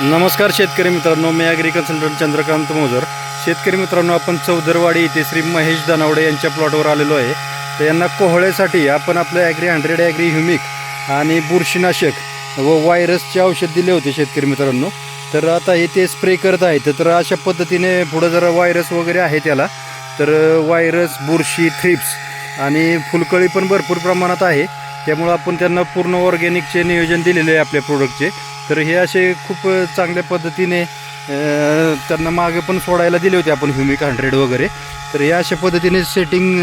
नमस्कार शेतकरी मित्रांनो मी ॲग्री कन्सल्टंट चंद्रकांत मोजर. शेतकरी मित्रांनो आपण चौदरवाडी इथे श्री महेश दानावडे यांच्या प्लॉटवर आलेलो आहे. तर यांना कोहळ्यासाठी आपण आपलं ॲग्री हंड्रेड ॲग्री ह्युमिक आणि बुरशीनाशक व व्हायरसचे औषध दिले होते शेतकरी मित्रांनो. तर आता हे ते स्प्रे करत आहेत. तर अशा पद्धतीने पुढं जरा व्हायरस वगैरे आहे त्याला. तर व्हायरस बुरशी थ्रिप्स आणि फुलकळी पण भरपूर प्रमाणात आहे. त्यामुळं आपण त्यांना पूर्ण ऑर्गॅनिकचे नियोजन दिलेले आहे आपल्या प्रोडक्टचे तर हे असे खूप चांगल्या पद्धतीने त्यांना मागे पण सोडायला दिले होते आपण ह्युमिक हंड्रेड वगैरे. तर हे अशा पद्धतीने सेटिंग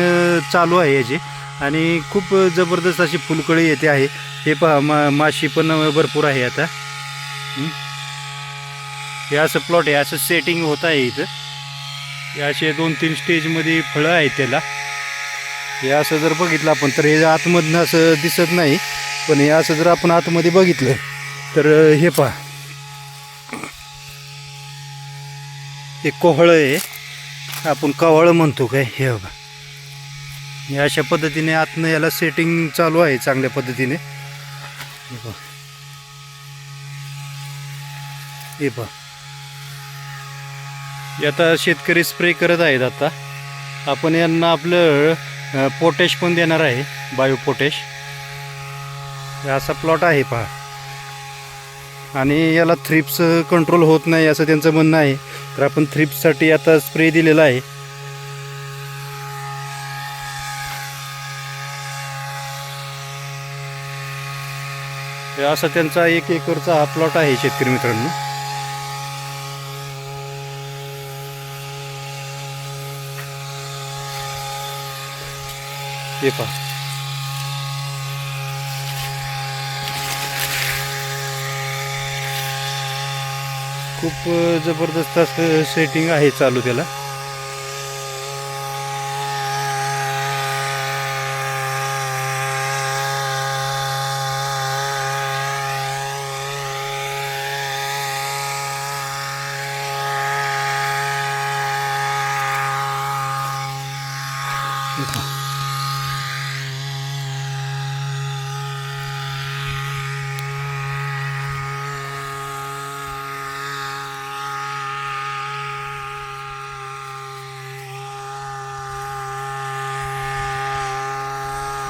चालू आहे याची. आणि खूप जबरदस्त अशी फुलकळी येते आहे. हे पहा मा माशी पण भरपूर आहे आता. हे असं प्लॉट आहे असं सेटिंग होत आहे इथं. हे असे दोन तीन स्टेजमध्ये फळं आहेत त्याला. हे असं जर बघितलं आपण तर हे आतमधनं असं दिसत नाही पण हे असं जर आपण आतमध्ये बघितलं तर हे पहा. हे कोहळं आहे. आपण कवाळं म्हणतो काय हे बघा. हे अशा पद्धतीने आतनं याला सेटिंग चालू आहे चांगल्या पद्धतीने. हे पहा. हे पहा. आता शेतकरी स्प्रे करत आहेत आता. आपण यांना आपलं पोटॅश पण देणार आहे बायो पोटॅश. असा प्लॉट आहे पहा. आणि याला थ्रिप्स कंट्रोल होत नाही असं त्यांचं म्हणणं आहे. तर आपण थ्रिप्ससाठी आता स्प्रे दिलेला आहे. असा त्यांचा एक एकरचा हा प्लॉट आहे शेतकरी मित्रांनो. हे पहा. खूप जबरदस्त असं सेटिंग आहे चालू त्याला. हे